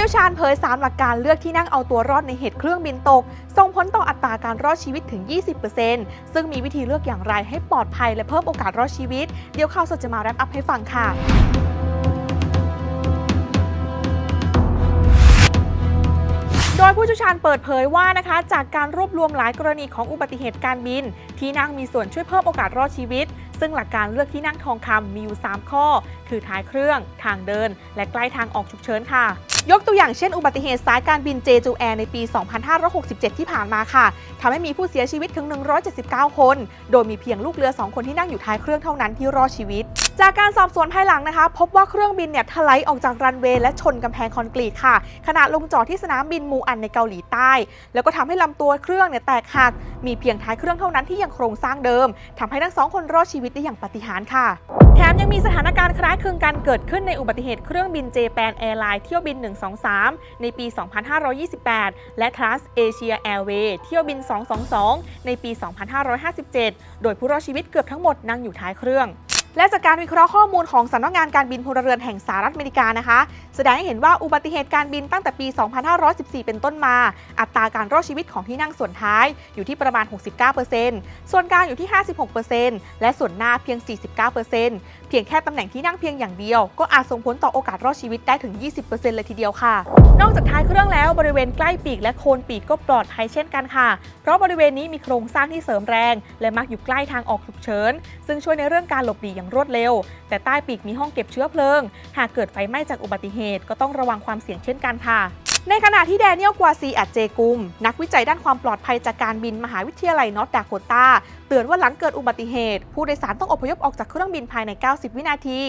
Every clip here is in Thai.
ชี่ยวชาญเผย 3 หลักการเลือกที่นั่งเอาตัวรอดในเหตุเครื่องบินตก ส่งผลต่ออัตราการรอดชีวิตถึง 20%ซึ่งมีวิธีเลือกอย่างไรให้ปลอดภัยและเพิ่มโอกาสรอดชีวิต เดี๋ยวข่าวสดจะมาแรปอัพให้ฟังค่ะโดยผู้เชี่ยวชาญเปิดเผยว่านะคะ จากการรวบรวมหลายกรณีของอุบัติเหตุการบิน ที่นั่งมีส่วนช่วยเพิ่มโอกาสรอดชีวิต ซึ่งหลักการเลือกที่นั่งทองคำมีอยู่ 3 ข้อ คือท้ายเครื่อง ทางเดิน และใกล้ทางออกฉุกเฉินค่ะ ยกตัวอย่างเช่นอุบัติเหตุสายการบินเจจูแอร์ในปี 2567 ที่ผ่านมาค่ะทำให้มีผู้เสียชีวิตถึง 179 คน โดยมีเพียงลูกเรือ 2 คนที่นั่งอยู่ท้ายเครื่องเท่านั้นที่รอดชีวิต จากการสอบสวนภายหลังนะคะ พบว่าเครื่องบินเนี่ยถลายออกจากรันเวย์และชนกำแพงคอนกรีตค่ะ ขณะลงจอดที่สนามบินมูอันในเกาหลีใต้ แล้วก็ทำให้ลำตัวเครื่องเนี่ยแตกหัก มีเพียงท้ายเครื่องเท่านั้นที่ยังโครงสร้างเดิมทำให้ทั้งสองคนรอดชีวิตได้อย่างปาฏิหาริย์ค่ะ แถมยังมีสถานการณ์คล้ายคลึงกันเกิดขึ้นในอุบัติเหตุเครื่องบินเจแปนแอร์ไลน์เที่ยวบิน 123 ในปี 2528 และ Trans Asia Airways เที่ยวบิน 222 ในปี 2557 โดยผู้รอดชีวิตเกือบทั้งหมดนั่งอยู่ท้ายเครื่อง และจากการวิเคราะห์ข้อมูลของสำนักงานการบินพลเรือนแห่งสหรัฐอเมริกานะคะ แสดงให้เห็นว่าอุบัติเหตุการบินตั้งแต่ปี 2514 เป็นต้นมา อัตราการรอดชีวิตของที่นั่งส่วนท้ายอยู่ที่ประมาณ 69%ส่วนกลางอยู่ที่ 56%และส่วนหน้าเพียง 49%เพียงแค่ตำแหน่งที่นั่งเพียงอย่างเดียว ก็อาจส่งผลต่อโอกาสรอดชีวิตได้ถึง 20%เลยทีเดียวค่ะ นอกจากท้ายเครื่องแล้วบริเวณใกล้ปีกและโคนปีกก็ปลอดภัยเช่นกันค่ะ เพราะบริเวณนี้มีโครงสร้างที่เสริมแรง และมักอยู่ใกล้ทางออกฉุกเฉินซึ่งช่วยในเรื่องการหลบหนีอย่างรวดเร็ว แต่ใต้ปีกมีห้องเก็บเชื้อเพลิง หากเกิดไฟไหม้จากอุบัติเหตุ ก็ต้องระวังความเสี่ยงเช่นกันค่ะ ในขณะที่แดเนียลกวาซีอัดเจกุม นักวิจัยด้านความปลอดภัยจากการบินมหาวิทยาลัยนอร์ทดาโคตาเตือนว่าหลังเกิดอุบัติเหตุ ผู้โดยสารต้องอพยพออกจากเครื่องบินภายใน 90 วินาที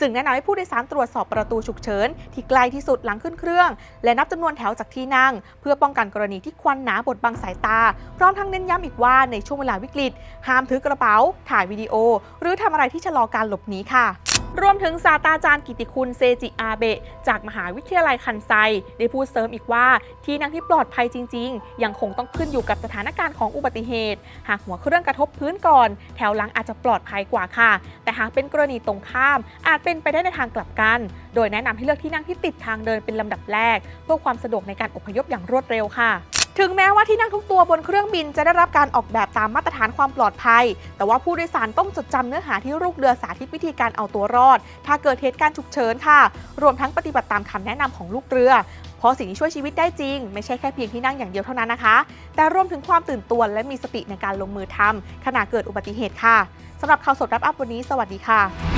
จึงแนะนำให้ผู้โดยสารตรวจสอบประตูฉุกเฉิน ที่ไกลที่สุดหลังขึ้นเครื่อง และนับจำนวนแถวจากที่นั่ง เพื่อป้องกันกรณีที่ควันหนาบดบังสายตา พร้อมทั้งเน้นย้ำอีกว่าในช่วงเวลาวิกฤต ห้ามถือกระเป๋า ถ่ายวิดีโอ หรือทำอะไรที่ชะลอการหลบหนีค่ะ รวมถึงศาสตราจารย์กิติคุณเซจิอาเบะจากมหาวิทยาลัยคันไซ ได้พูดเสริมอีกว่า ที่นั่งที่ปลอดภัยจริง ๆ ยังคงต้องขึ้นอยู่กับสถานการณ์ของอุบัติเหตุ หากหัวเครื่องกระทบพื้นก่อน แถวหลังอาจจะปลอดภัยกว่าค่ะ แต่หากเป็นกรณีตรงข้าม อาจเป็นไปได้ในทางกลับกัน โดยแนะนำให้เลือกที่นั่งที่ติดทางเดินเป็นลำดับแรก เพื่อความสะดวกในการอพยพอย่างรวดเร็วค่ะ ถึงแม้ว่าที่นั่งทุกตัวบนเครื่องบินจะได้รับการออกแบบตามมาตรฐานความปลอดภัย แต่ว่าผู้โดยสารต้องจดจำเนื้อหาที่ลูกเรือสาธิตวิธีการเอาตัวรอด ถ้าเกิดเหตุการณ์ฉุกเฉินค่ะ รวมทั้งปฏิบัติตามคำแนะนำของลูกเรือ เพราะสิ่งที่ช่วยชีวิตได้จริง ไม่ใช่แค่เพียงที่นั่งอย่างเดียวเท่านั้นนะคะ แต่รวมถึงความตื่นตัวและมีสติในการลงมือทำขณะเกิดอุบัติเหตุค่ะสำหรับข่าวสดรับอัพวันนี้ สวัสดีค่ะ